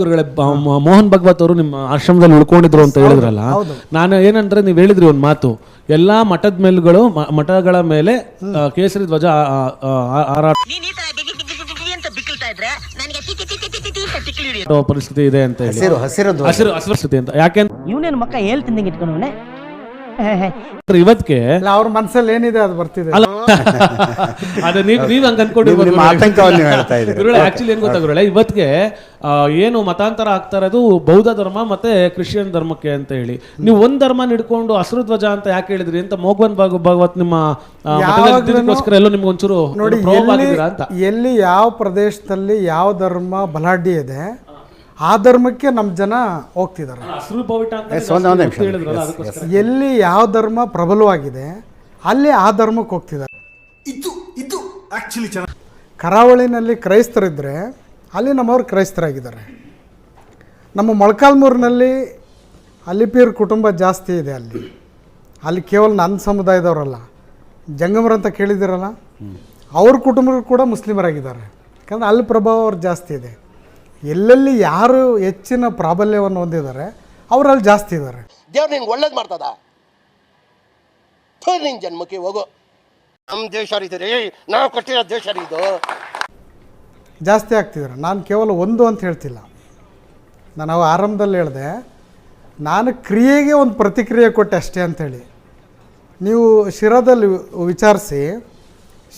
ಗುರುಗಳೇ ಮೋಹನ್ ಭಗವತ್ ಅವರು ನಿಮ್ಮ ಆಶ್ರಮದಲ್ಲಿ ಉಳ್ಕೊಂಡಿದ್ರು ಅಂತ ಹೇಳಿದ್ರಲ್ಲ ನಾನು ಏನಂದ್ರೆ ನೀವು ಹೇಳಿದ್ರಿ ಒಂದು ಮಾತು. ಎಲ್ಲಾ ಮಠದ ಮೇಲುಗಳು ಮಠಗಳ ಮೇಲೆ ಕೇಸರಿ ಧ್ವಜ ಹಾರಾಟ ಪರಿಸ್ಥಿತಿ ಇದೆ ಅಂತ ಹೇಳಿ. ಹಸಿರು ಪರಿಸ್ಥಿತಿ ಅಂತ. ಯಾಕೆ ಇವನೇನು ಮಕ್ಕ ಹೇಳ್ತಿದ್ದಂಗೆ ಇಟ್ಕೊಂಡವನೆ ಇವತ್ತಿಗೆ ಅವ್ರ ಮನಸ್ಸಲ್ಲಿ ಏನಿದೆ ಅದು ಬರ್ತಿದೆ. ಅಲ್ಲ ಅದು ನೀವ್ ನೀವ್ ಹಂಗ ನೀವು ನಿಮ್ಮ ಆತಂಕವನ್ನು ನೀವು ಹೇಳ್ತಾ ಇದ್ದೀರಿ. ಆಕ್ಚುಲಿ ಏನ್ ಗೊತ್ತಾ ಗುರುಗಳೇ ಇವತ್ತಿಗೆ ಆ, ಏನು ಮತಾಂತರ ಆಗ್ತಾ ಇರೋದು ಬೌದ್ಧ ಧರ್ಮ ಮತ್ತೆ ಕ್ರಿಶ್ಚಿಯನ್ ಧರ್ಮಕ್ಕೆ ಅಂತ ಹೇಳಿ. ನೀವು ಒಂದ್ ಧರ್ಮ ನಿಡ್ಕೊಂಡು ಅಸೃಧ್ವಜ ಧ್ವಜ ಅಂತ ಯಾಕೆ ಹೇಳಿದ್ರಿ ಅಂತ ಮೋಗನ್ ಭಾಗ ಭಾಗವತ್ ನಿಮ್ಮ ಆ, ಮಠದಲ್ಲಿ ಇದ್ದಿದ್ದಕ್ಕೋಸ್ಕರ ಎಲ್ಲೋ ನಿಮ್ಗೆ ಒಂಚೂರು ನೋಡಿ ಎಲ್ಲಿ ಆಗಿದ್ದೀರಾ ಅಂತ. ಎಲ್ಲಿ ಯಾವ ಪ್ರದೇಶದಲ್ಲಿ ಯಾವ ಧರ್ಮ ಬಲಾಢ್ಯ ಇದೆ ಆ ಧರ್ಮಕ್ಕೆ ನಮ್ಮ ಜನ ಹೋಗ್ತಿದ್ದಾರೆ. ಹಸಿರು ಬಾವುಟ ಅಂತ ಎಸ್, ಒಂದೇ ಒಂದು ನಿಮಿಷ. ಹೇಳಿದ್ರಲ್ಲ ಅದಕ್ಕೋಸ್ಕರ. ಎಲ್ಲಿ ಯಾವ ಧರ್ಮ ಪ್ರಬಲವಾಗಿದೆ ಅಲ್ಲಿ ಆ ಧರ್ಮಕ್ಕೆ ಹೋಗ್ತಿದ್ದಾರೆ. ಕರಾವಳಿನಲ್ಲಿ ಕ್ರೈಸ್ತರಿದ್ದರೆ ಅಲ್ಲಿ ನಮ್ಮವ್ರು ಕ್ರೈಸ್ತರಾಗಿದ್ದಾರೆ. ನಮ್ಮ ಮೊಳಕಾಲ್ಮೂರಿನಲ್ಲಿ ಅಲಿಪೀರ್ ಕುಟುಂಬ ಜಾಸ್ತಿ ಇದೆ ಅಲ್ಲಿ. ಅಲ್ಲಿ ಕೇವಲ ನನ್ನ ಸಮುದಾಯದವರಲ್ಲ. ಜಂಗಮರ ಅಂತ ಕೇಳಿದಿರಲ್ಲ ಅವ್ರ ಕುಟುಂಬಗಳು ಕೂಡ ಮುಸ್ಲಿಮರಾಗಿದ್ದಾರೆ. ಯಾಕಂದರೆ ಅಲ್ಲಿ ಪ್ರಭಾವ ಅವ್ರು ಜಾಸ್ತಿ ಇದೆ. ಎಲ್ಲೆಲ್ಲಿ ಯಾರು ಹೆಚ್ಚಿನ ಪ್ರಾಬಲ್ಯವನ್ನು ಹೊಂದಿದ್ದಾರೆ ಅವರಲ್ಲಿ ಜಾಸ್ತಿ ಇದ್ದಾರೆ. ದೇವ್ರು ನಿಂಗೆ ಒಳ್ಳೇದು ಮಾಡ್ತದ? ನಿನ್ನ ಜನ್ಮಕ್ಕೆ ಹೋಗು. ನಮ್ಮ ದೇಶ ರೀ ರೀ ನಾವು ಕೊಟ್ಟಿರೋ ದೇಶ ರೀ ಇದು ಜಾಸ್ತಿ ಆಗ್ತಿದ್ರು. ನಾನು ಕೇವಲ ಒಂದು ಅಂತ ಹೇಳ್ತಿಲ್ಲ. ನಾನು ಅವ ಆರಂಭದಲ್ಲಿ ಹೇಳಿದೆ ನಾನು ಕ್ರಿಯೆಗೆ ಒಂದು ಪ್ರತಿಕ್ರಿಯೆ ಕೊಟ್ಟೆ ಅಷ್ಟೇ ಅಂಥೇಳಿ ನೀವು ಶಿರಾದಲ್ಲಿ ವಿಚಾರಿಸಿ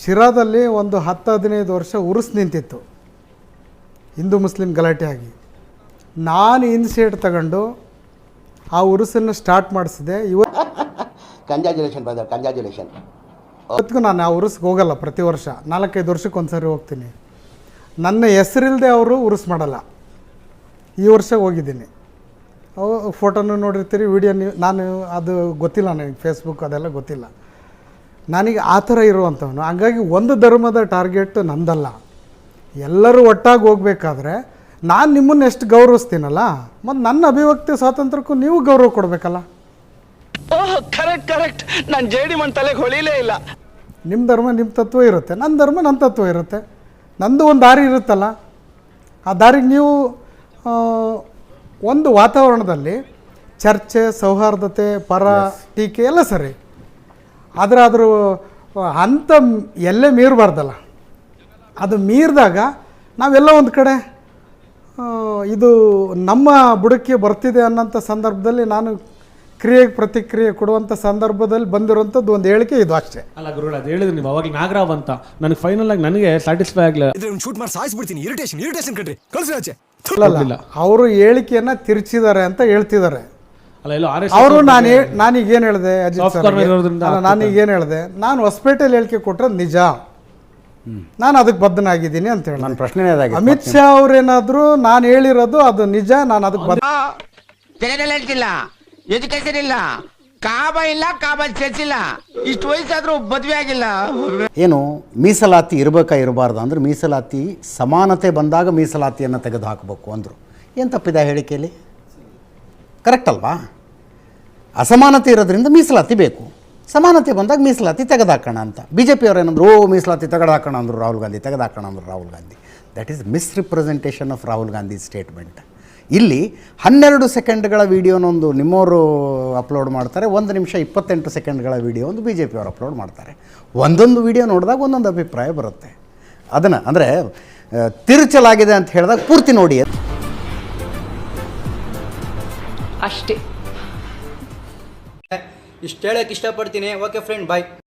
ಶಿರಾದಲ್ಲಿ ಒಂದು ಹತ್ತು ಹದಿನೈದು ವರ್ಷ ಉರುಸು ನಿಂತಿತ್ತು. ಹಿಂದೂ ಮುಸ್ಲಿಂ ಗಲಾಟೆ ಆಗಿ ನಾನು ಇನಿಷಿಯೇಟ್ ತಗೊಂಡು ಆ ಉರುಸನ್ನು ಸ್ಟಾರ್ಟ್ ಮಾಡಿಸಿದೆ. ಇವತ್ತು ಕಂಜಾಜುಲೇಷನ್ ಬ್ರದರ್ ಕಂಜಾಜುಲೇಷನ್ ಇವತ್ತಿಗೂ ನಾನು ಆ ಉರುಸ್ಗೆ ಹೋಗಲ್ಲ ಪ್ರತಿ ವರ್ಷ. ನಾಲ್ಕೈದು ವರ್ಷಕ್ಕೆ ಒಂದು ಸರಿ ಹೋಗ್ತೀನಿ. ನನ್ನ ಹೆಸರಿಲ್ಲದೆ ಅವರು ಉರುಸ್ ಮಾಡಲ್ಲ. ಈ ವರ್ಷ ಹೋಗಿದ್ದೀನಿ. ಫೋಟೋನು ನೋಡಿರ್ತೀರಿ, ವಿಡಿಯೋ ನೀವು, ನಾನು ಅದು ಗೊತ್ತಿಲ್ಲ ನನಗೆ ಫೇಸ್ಬುಕ್ ಅದೆಲ್ಲ ಗೊತ್ತಿಲ್ಲ. ನನಗೆ ಆ ಥರ ಇರುವಂಥವನು. ಹಾಗಾಗಿ ಒಂದು ಧರ್ಮದ ಟಾರ್ಗೆಟ್ ನಂದಲ್ಲ ಎಲ್ಲರೂ ಒಟ್ಟಾಗಿ ಹೋಗ್ಬೇಕಾದ್ರೆ ನಾನು ನಿಮ್ಮನ್ನು ಎಷ್ಟು ಗೌರವಿಸ್ತೀನಲ್ಲ ಮತ್ತು ನನ್ನ ಅಭಿವ್ಯಕ್ತಿ, ಸ್ವಾತಂತ್ರ್ಯಕ್ಕೂ ನೀವು ಗೌರವ ಕೊಡಬೇಕಲ್ಲ. ಕರೆಕ್ಟ್ ಕರೆಕ್ಟ್ ನಾನು ಜೇಡಿ ಮಣ್ಣು ತಲೆಗೆ ಹೊಳಿಲೇ ಇಲ್ಲ. ನಿಮ್ಮ ಧರ್ಮ ನಿಮ್ಮ ತತ್ವ ಇರುತ್ತೆ. ನನ್ನ ಧರ್ಮ ನನ್ನ ತತ್ವ ಇರುತ್ತೆ. ನಂದು ಒಂದು ದಾರಿ ಇರುತ್ತಲ್ಲ ಆ ದಾರಿಗೆ ನೀವು ಒಂದು ವಾತಾವರಣದಲ್ಲಿ ಚರ್ಚೆ ಸೌಹಾರ್ದತೆ ಪರ ಟೀಕೆ ಎಲ್ಲ ಸರಿ. ಆದರೆ ಅದ್ರ ಅಂಥ ಎಲ್ಲೇ ಮೀರಬಾರ್ದಲ್ಲ. ಅದು ಮೀರಿದಾಗ ನಾವೆಲ್ಲ ಒಂದು ಕಡೆ ಇದು ನಮ್ಮ ಬುಡಕ್ಕೆ ಬರ್ತಿದೆ ಅನ್ನೋಂಥ ಸಂದರ್ಭದಲ್ಲಿ ನಾನು ಕ್ರಿಯೆಗೆ ಪ್ರತಿಕ್ರಿಯೆ ಕೊಡುವಂಥ ಸಂದರ್ಭದಲ್ಲಿ ಬಂದಿರುವಂಥದ್ದು ಒಂದು ಹೇಳಿಕೆ ಇದು ಅಷ್ಟೇ. ಅಲ್ಲ ಗುರುಗಳು ಅದು ಹೇಳಿದ್ರಿ ನೀವು ಅವಾಗ ನಾಗರಾವ್ ಅಂತ. ನನಗೆ ಫೈನಲ್ ಆಗಿ ನನಗೆ ಸ್ಯಾಟಿಸ್ಫೈ ಆಗಲಿಲ್ಲ ಇದ್ರೆ ಶೂಟ್ ಮಾಡಿ ಸಾಯಿಸ್ಬಿಡ್ತೀನಿ. ಇರಿಟೇಷನ್ ಇರಿಟೇಷನ್ ಕಣ್ರಿ. ಕಳ್ಸಿ ಆಚೆ. ಅಲ್ಲ ಅವರು ಹೇಳಿಕೆಯನ್ನ ತಿರುಚಿದ್ದಾರೆ ಅಂತ ಹೇಳ್ತಿದ್ದಾರೆ. ಅಲ್ಲ ಎಲ್ಲೋ ಆರ್ ಎಸ್ ಅವರು ನಾನು ನಾನೀಗ ಏನು ಹೇಳಿದೆ ಅಜಿತ್ Soft ಸರ್ corner ಇರೋದ್ರಿಂದ ನಾನೀಗ ಏನು ಹೇಳಿದೆ ನಾನು ಹೊಸಪೇಟೆಯಲ್ಲಿ ಹೇಳಿಕೆ ಕೊಟ್ಟರೆ ನಿಜ. ನಾನು ಅದಕ್ಕೆ ಬದ್ಧನಾಗಿದ್ದೀನಿ ಅಂತ ಹೇಳಿ ನನ್ನ ಪ್ರಶ್ನೆನೇ ಅದಾಗಿತ್ತು. ಅಮಿತ್ ಶಾ ಅವರೇನಾದರೂ ನಾನು ಹೇಳಿರೋದು ಅದು ನಿಜ ನಾನು ಅದಕ್ಕೆ ಬದ್ಧ ಹೇಳ್ತಿಲ್ಲ. ಇಲ್ಲ ಎಜುಕೇಶನ್ ಇಲ್ಲ. ಕಾಬ ಇಲ್ಲ, ಕಾಬ ಚರ್ಚ್ ಇಲ್ಲ. ಇಷ್ಟು ವಯಸ್ಸಾದ್ರೂ ಮದುವೆ ಆಗಿಲ್ಲ. ಏನು, ಮೀಸಲಾತಿ ಇರಬೇಕಾ, ಇರಬಾರ್ದು? ಅಂದ್ರೆ ಮೀಸಲಾತಿ ಸಮಾನತೆ ಬಂದಾಗ ಮೀಸಲಾತಿಯನ್ನು ತೆಗೆದು ಹಾಕಬೇಕು ಅಂದರು. ಏನು ತಪ್ಪಿದೆ ಹೇಳಿಕೆಯಲ್ಲಿ? ಕರೆಕ್ಟ್ ಅಲ್ವಾ? ಅಸಮಾನತೆ ಇರೋದ್ರಿಂದ ಮೀಸಲಾತಿ ಬೇಕು. ಸಮಾನತೆ ಬಂದಾಗ ಮೀಸಲಾತಿ ತೆಗೆದುಹಾಕೋಣ ಅಂತ. ಬಿ ಜೆ ಪಿಯವ್ರು ಏನಂದ್ರು, ಓ, ಮೀಸಲಾತಿ ತೆಗೆದುಹಾಕೋಣ ಅಂದರು ರಾಹುಲ್ ಗಾಂಧಿ, ತೆಗೆದುಹಾಕೋಣ ಅಂದರು Rahul Gandhi. That is misrepresentation of Rahul Gandhi statement ಇಲ್ಲಿ ಹನ್ನೆರಡು ಸೆಕೆಂಡ್ಗಳ ವಿಡಿಯೋನೊಂದು ನಿಮ್ಮವರು ಅಪ್ಲೋಡ್ ಮಾಡ್ತಾರೆ ಒಂದು ನಿಮಿಷ ಇಪ್ಪತ್ತೆಂಟು ಸೆಕೆಂಡ್ಗಳ ವಿಡಿಯೋ ಒಂದು ಬಿ ಜೆ ಪಿಯವರು ಅಪ್ಲೋಡ್ ಮಾಡ್ತಾರೆ. ಒಂದೊಂದು ವಿಡಿಯೋ ನೋಡಿದಾಗ ಒಂದೊಂದು ಅಭಿಪ್ರಾಯ ಬರುತ್ತೆ. ಅದನ್ನು ಅಂದರೆ ತಿರುಚಲಾಗಿದೆ ಅಂತ ಹೇಳಿದಾಗ ಪೂರ್ತಿ ನೋಡಿ ಅಷ್ಟೇ. ಇಷ್ಟು ಹೇಳಕ್ಕೆ ಇಷ್ಟಪಡ್ತೀನಿ. Okay friend bye.